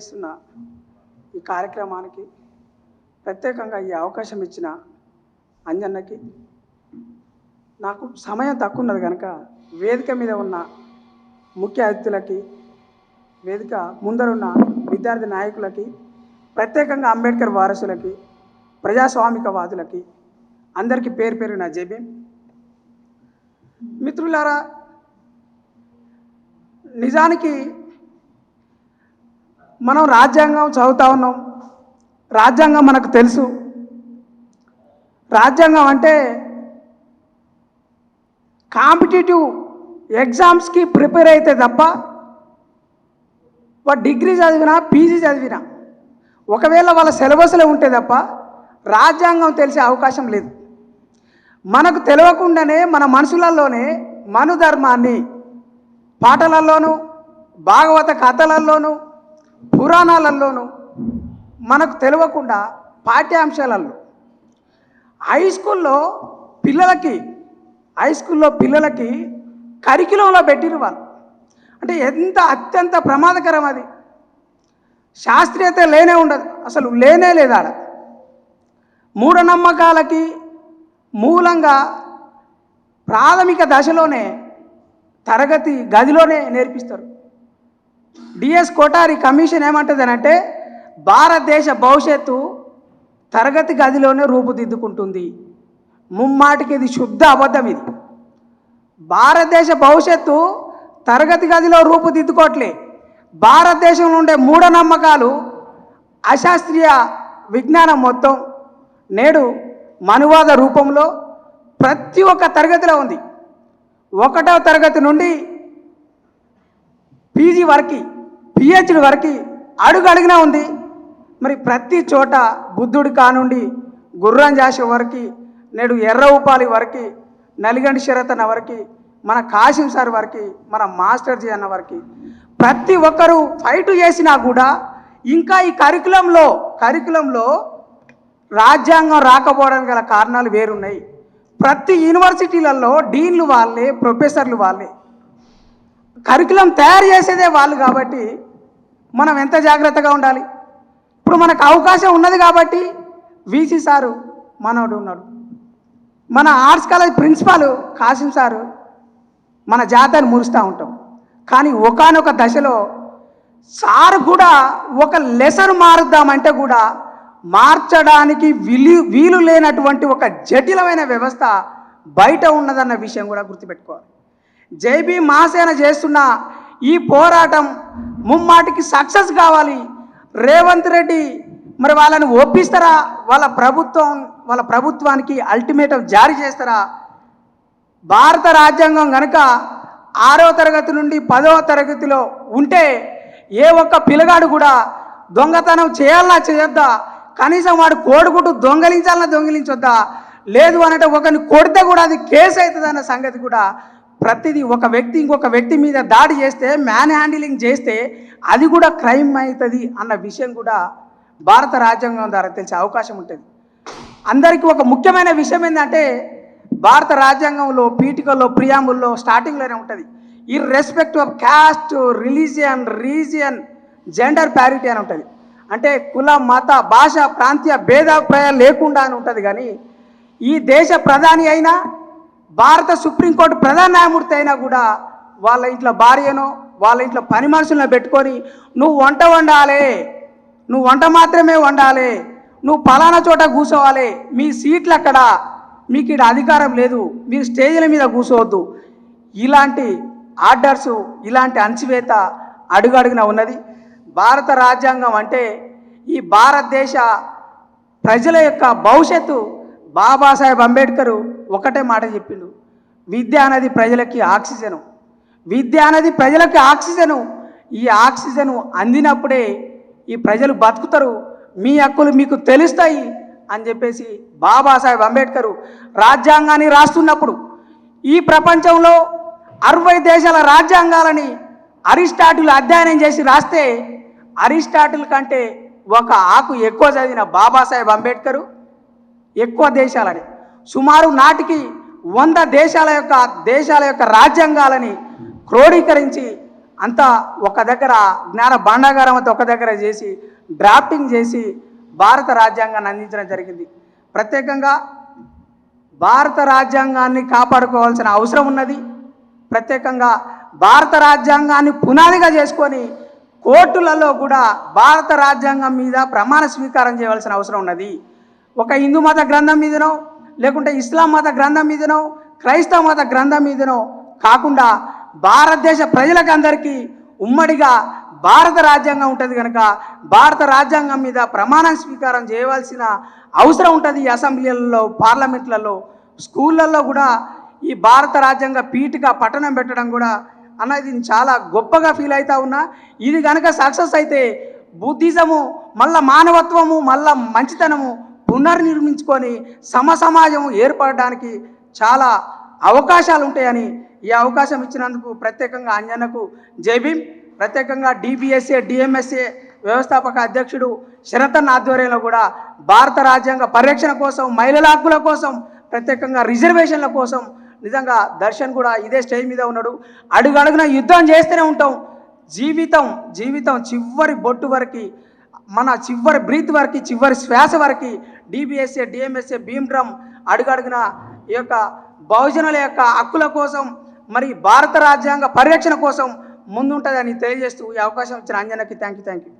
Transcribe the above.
నిర్వహిస్తున్న ఈ కార్యక్రమానికి ప్రత్యేకంగా ఈ అవకాశం ఇచ్చిన అంజన్నకి నాకు సమయం తక్కువ ఉన్నది కనుక వేదిక మీద ఉన్న ముఖ్య అతిథులకి వేదిక ముందరున్న విద్యార్థి నాయకులకి ప్రత్యేకంగా అంబేద్కర్ వారసులకి ప్రజాస్వామికవాదులకి అందరికీ పేరు పేరు నా జేబీ మిత్రులారా నిజానికి మనం రాజ్యాంగం చదువుతా ఉన్నాం. రాజ్యాంగం మనకు తెలుసు. రాజ్యాంగం అంటే కాంపిటేటివ్ ఎగ్జామ్స్కి ప్రిపేర్ అయితే తప్ప వాడు డిగ్రీ చదివినా పీజీ చదివినా ఒకవేళ వాళ్ళ సిలబస్లో ఉంటే తప్ప రాజ్యాంగం తెలిసే అవకాశం లేదు. మనకు తెలియకుండానే మన మనసులలోనే మనుధర్మాన్ని పాటలలోనూ భాగవత కథలలోనూ పురాణాలలోనూ మనకు తెలియకుండా పాఠ్యాంశాలలో హై స్కూల్లో పిల్లలకి హై స్కూల్లో పిల్లలకి కరికులంలో పెట్టిరు వాళ్ళు. అంటే ఎంత అత్యంత ప్రమాదకరం అది. శాస్త్రీయత లేనే ఉండదు. అసలు లేనే లేదు ఆడ. మూఢనమ్మకాలకి మూలంగా ప్రాథమిక దశలోనే తరగతి గదిలోనే నేర్పిస్తారు. డిఎస్ కోటారి కమిషన్ ఏమంటుందనంటే భారతదేశ భవిష్యత్తు తరగతి గదిలోనే రూపుదిద్దుకుంటుంది. ముమ్మాటికి ఇది శుద్ధ అబద్ధం ఇది. భారతదేశ భవిష్యత్తు తరగతి గదిలో రూపుదిద్దుకోవట్లే. భారతదేశంలో ఉండే మూఢనమ్మకాలు అశాస్త్రీయ విజ్ఞానం మొత్తం నేడు మనువాద రూపంలో ప్రతి ఒక్క తరగతిలో ఉంది. ఒకటవ తరగతి నుండి పీజీ వరకు పిహెచ్డి వరకు అడుగు అడుగునా ఉంది. మరి ప్రతి చోట బుద్ధుడి కానుండి గుర్రం జాషి వరకు నేడు ఎర్ర ఉపాలి వరకు నలిగండి శరతన వరకు మన కాశీం సార్ వరకు మన మాస్టర్ జీ అన్న వరకు ప్రతి ఒక్కరూ ఫైట్ చేసినా కూడా ఇంకా ఈ కరికులంలో కరికులంలో రాజ్యాంగం రాకపోవడానికి గల కారణాలు వేరున్నాయి. ప్రతి యూనివర్సిటీలలో డీన్లు వాళ్ళే ప్రొఫెసర్లు వాళ్ళే. కరికులం తయారు చేసేదే వాళ్ళు కాబట్టి మనం ఎంత జాగ్రత్తగా ఉండాలి? ఇప్పుడు మనకు అవకాశం ఉన్నది కాబట్టి వీసీ సారు మనోడు ఉన్నాడు. మన arts college principal Kasim sir మన జాతాన్ని మురుస్తూ ఉంటాం. కానీ ఒకానొక దశలో సారు కూడా ఒక లెసన్ మారుద్దామంటే కూడా మార్చడానికి వీలు వీలు లేనటువంటి ఒక జటిలమైన వ్యవస్థ బయట ఉన్నదన్న విషయం కూడా గుర్తుపెట్టుకోవాలి. జైబీ మహాసేన చేస్తున్న ఈ పోరాటం ముమ్మాటికి సక్సెస్ కావాలి. రేవంత్ రెడ్డి మరి వాళ్ళని ఒప్పిస్తారా? వాళ్ళ ప్రభుత్వం వాళ్ళ ప్రభుత్వానికి అల్టిమేటం జారీ చేస్తారా? భారత రాజ్యాంగం కనుక ఆరో తరగతి నుండి పదవ తరగతిలో ఉంటే ఏ ఒక్క పిల్లగాడు కూడా దొంగతనం చేయాలా చేయొద్దా? కనీసం వాడు కోడుకుంటూ దొంగలించాలన్నా దొంగిలించొద్దా? లేదు అనంటే ఒకరిని కొడితే కూడా అది కేసు అవుతుంది అన్న సంగతి కూడా ప్రతిదీ ఒక వ్యక్తి ఇంకొక వ్యక్తి మీద దాడి చేస్తే మ్యాన్ హ్యాండిలింగ్ చేస్తే అది కూడా క్రైమ్ అవుతుంది అన్న విషయం కూడా భారత రాజ్యాంగం ద్వారా తెలిసే అవకాశం ఉంటుంది. అందరికీ ఒక ముఖ్యమైన విషయం ఏంటంటే భారత రాజ్యాంగంలో పీఠికల్లో ప్రియాంబుల్లో స్టార్టింగ్లోనే ఉంటుంది. ఈ respect of caste religion region gender parity అని ఉంటుంది. అంటే కుల మత భాష ప్రాంతీయ భేదాభిప్రాయాలు లేకుండా అని ఉంటుంది కానీ ఈ దేశ ప్రధాని అయినా భారత సుప్రీంకోర్టు ప్రధాన న్యాయమూర్తి అయినా కూడా వాళ్ళ ఇంట్లో భార్యనో వాళ్ళ ఇంట్లో పని మనుషులను పెట్టుకొని నువ్వు వంట వండాలి నువ్వు వంట మాత్రమే వండాలి నువ్వు పలానా చోట కూర్చోవాలి మీ సీట్లు అక్కడ మీకు ఇక్కడ అధికారం లేదు మీరు స్టేజ్ల మీద కూర్చోవద్దు ఇలాంటి ఆర్డర్స్ ఇలాంటి అణచివేత అడుగడుగున ఉన్నది. భారత రాజ్యాంగం అంటే ఈ భారతదేశ ప్రజల యొక్క భవిష్యత్తు బాబాసాహెబ్ అంబేద్కర్ ఒకటే మాట చెప్పిండు. విద్య అనేది ప్రజలకి ఆక్సిజను. విద్య అనేది ప్రజలకి ఆక్సిజను. ఈ ఆక్సిజను అందినప్పుడే ఈ ప్రజలు బతుకుతారు. మీ హక్కులు మీకు తెలుస్తాయి అని చెప్పేసి బాబాసాహెబ్ అంబేద్కర్ రాజ్యాంగాన్ని రాస్తున్నప్పుడు ఈ ప్రపంచంలో అరవై దేశాల రాజ్యాంగాలని అరిస్టాటిల్ అధ్యయనం చేసి రాస్తే అరిస్టాటిల్ కంటే ఒక ఆకు ఎక్కువ చదివిన బాబాసాహెబ్ అంబేద్కరు ఎక్కువ దేశాలని. సుమారు నాటికి వంద దేశాల యొక్క దేశాల యొక్క రాజ్యాంగాలని క్రోడీకరించి అంతా ఒక దగ్గర జ్ఞాన భాండాగారం అంతా ఒక దగ్గర చేసి డ్రాఫ్టింగ్ చేసి భారత రాజ్యాంగాన్ని అందించడం జరిగింది. ప్రత్యేకంగా భారత రాజ్యాంగాన్ని కాపాడుకోవాల్సిన అవసరం ఉన్నది. ప్రత్యేకంగా భారత రాజ్యాంగాన్ని పునాదిగా చేసుకొని కోర్టులలో కూడా భారత రాజ్యాంగం మీద ప్రమాణ స్వీకారం చేయవలసిన అవసరం ఉన్నది. ఒక హిందూ మత గ్రంథం మీదనో లేకుంటే ఇస్లాం మత గ్రంథం మీదనో క్రైస్తవ మత గ్రంథం మీదనో కాకుండా భారతదేశ ప్రజలకు అందరికీ ఉమ్మడిగా భారత రాజ్యాంగం ఉంటుంది కనుక భారత రాజ్యాంగం మీద ప్రమాణ స్వీకారం చేయవలసిన అవసరం ఉంటుంది ఈ అసెంబ్లీలలో పార్లమెంట్లలో స్కూళ్ళల్లో కూడా ఈ భారత రాజ్యాంగ పీఠిక పట్టణం పెట్టడం కూడా అన్నది చాలా గొప్పగా ఫీల్ అవుతా ఉన్నా. ఇది కనుక సక్సెస్ అయితే బుద్ధిజము మళ్ళా మానవత్వము మళ్ళా మంచితనము పునర్నిర్మించుకొని సమ సమాజం ఏర్పడడానికి చాలా అవకాశాలు ఉంటాయని ఈ అవకాశం ఇచ్చినందుకు ప్రత్యేకంగా అంజన్నకు జైభీం ప్రత్యేకంగా డిబిఎస్ఏ డిఎంఎస్ఏ వ్యవస్థాపక అధ్యక్షుడు శరతన్ ఆధ్వర్యంలో కూడా భారత రాజ్యాంగ పరిరక్షణ కోసం మహిళల హక్కుల కోసం ప్రత్యేకంగా రిజర్వేషన్ల కోసం నిజంగా దర్శన్ కూడా ఇదే స్టేజ్ మీద ఉన్నాడు. అడుగు అడుగున యుద్ధం చేస్తూనే ఉంటాం. జీవితం జీవితం చివరి బొట్టు వరకు మన చివరి బ్రీత్ వరకు చివరి శ్వాస వరకు డిబిఎస్ఏ డిఎంఎస్ఏ భీమ్ డ్రమ్ అడుగడుగున ఈ యొక్క బహుజనుల యొక్క హక్కుల కోసం మరి భారత రాజ్యాంగ పరిరక్షణ కోసం ముందుంటుందని తెలియజేస్తూ ఈ అవకాశం ఇచ్చిన అంజనకి థ్యాంక్ యూ థ్యాంక్ యూ